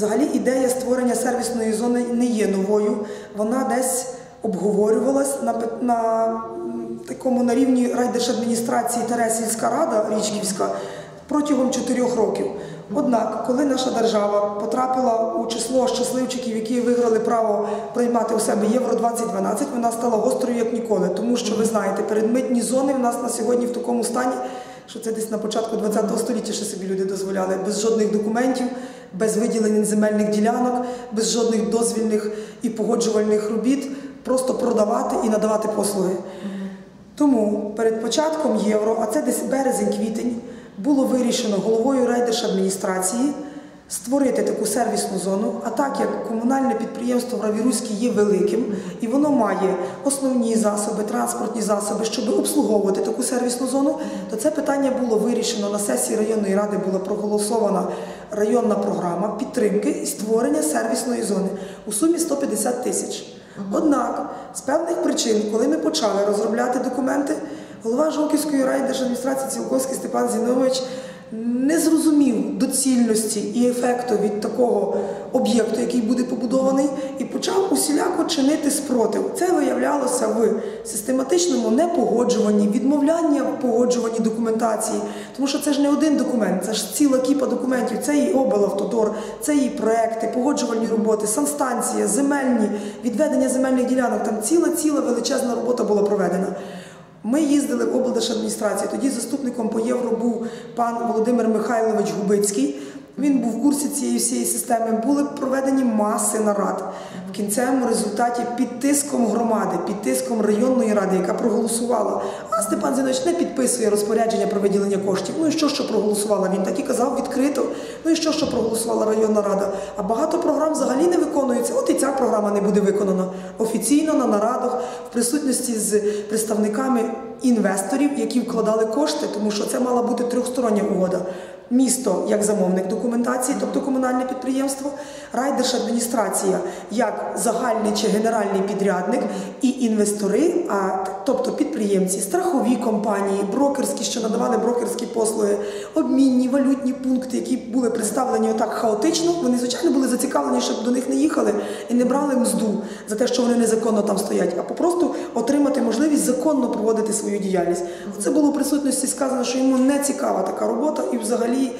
взагалі ідея створення сервісної зони не є новою. Вона десь обговорювалась на, на такому на рівні райдержадміністрації та рада Річківська протягом чотирьох років. Однак, коли наша держава потрапила у число щасливчиків, які виграли право приймати у себе Євро 2012, вона стала гострою як ніколи. Тому що ви знаєте, передмитні зони в нас на сьогодні в такому стані, що це десь на початку ХХ століття ще собі люди дозволяли, без жодних документів, без виділення земельних ділянок, без жодних дозвільних і погоджувальних робіт, просто продавати і надавати послуги. Тому перед початком євро, а це десь березень-квітень, було вирішено головою райдержадміністрації створити таку сервісну зону. А так як комунальне підприємство Равіруське є великим і воно має основні засоби, транспортні засоби, щоб обслуговувати таку сервісну зону, то це питання було вирішено на сесії районної ради. Була проголосована районна програма підтримки і створення сервісної зони у сумі 150 тисяч. Однак, з певних причин, коли ми почали розробляти документи, голова Жовківської райдержадміністрації Цілковський Степан Зінович не зрозумів доцільності і ефекту від такого об'єкту, який буде побудований, і почав усіляко чинити спротив. Це виявлялося в систематичному непогоджуванні, відмовляння погоджуванні документації, тому що це ж не один документ, це ж ціла кіпа документів. Це і облавтодор, це і проекти, погоджувальні роботи, санстанція, земельні, відведення земельних ділянок. Там ціла ціла величезна робота була проведена. Ми їздили в облдержадміністрацію. Тоді заступником по євро був пан Володимир Михайлович Губицький. Він був в курсі цієї всієї системи. Були проведені маси нарад. В кінцевому результаті під тиском громади, під тиском районної ради, яка проголосувала. А Степан Зінович не підписує розпорядження про виділення коштів. Ну і що, що проголосувала? Він так і казав відкрито. Ну і що, що проголосувала районна рада? А багато програм взагалі не виконується. От і ця програма не буде виконана офіційно на нарадах в присутності з представниками інвесторів, які вкладали кошти, тому що це мала бути трьохстороння угода. Місто як замовник документації, тобто комунальне підприємство, райдержадміністрація як загальний чи генеральний підрядник, і інвестори, а тобто підприємці, страхові компанії, брокерські, що надавали брокерські послуги, обмінні валютні пункти, які були представлені отак хаотично. Вони звичайно були зацікавлені, щоб до них не їхали і не брали мзду за те, що вони незаконно там стоять, а попросту отримати можливість законно проводити свою діяльність. Це було в присутності сказано, що йому не цікава така робота, і взагалі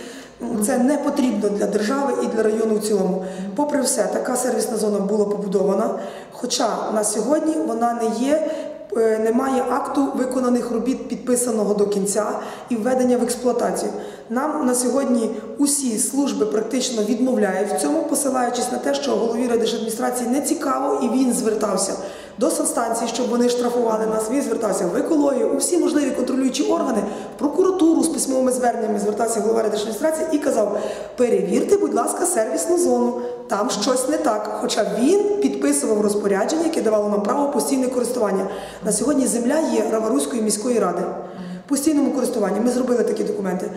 це не потрібно для держави і для району в цілому. Попри все, така сервісна зона була побудована. Хоча на сьогодні вона не є. е, Немає акту виконаних робіт підписаного до кінця і введення в експлуатацію. Нам на сьогодні усі служби практично відмовляють в цьому, посилаючись на те, що голові райдержадміністрації не цікаво, і він звертався до санстанції, щоб вони штрафували нас. Він звертався в екологію, у всі можливі контролюючі органи, прокуратуру з письмовими зверненнями звертався голова райдержадміністрації і казав: перевірте, будь ласка, сервісну зону. Там щось не так. Хоча він підписував розпорядження, яке давало нам право постійне користування. На сьогодні земля є Раваруської міської ради. Постійному користуванні ми зробили такі документи.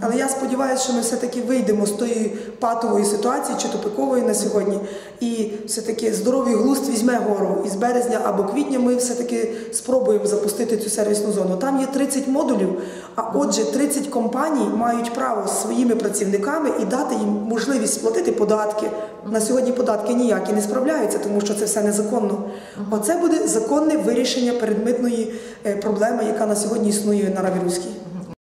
Але я сподіваюся, що ми все-таки вийдемо з тої патової ситуації чи тупикової на сьогодні. І все-таки здоровий глузд візьме гору. І з березня або квітня ми все-таки спробуємо запустити цю сервісну зону. Там є 30 модулів, а отже, 30 компаній мають право з своїми працівниками і дати їм можливість сплатити податки. На сьогодні податки ніякі не справляються, тому що це все незаконно. Оце буде законне вирішення передмитної е, проблеми, яка на сьогодні існує на Равіруській.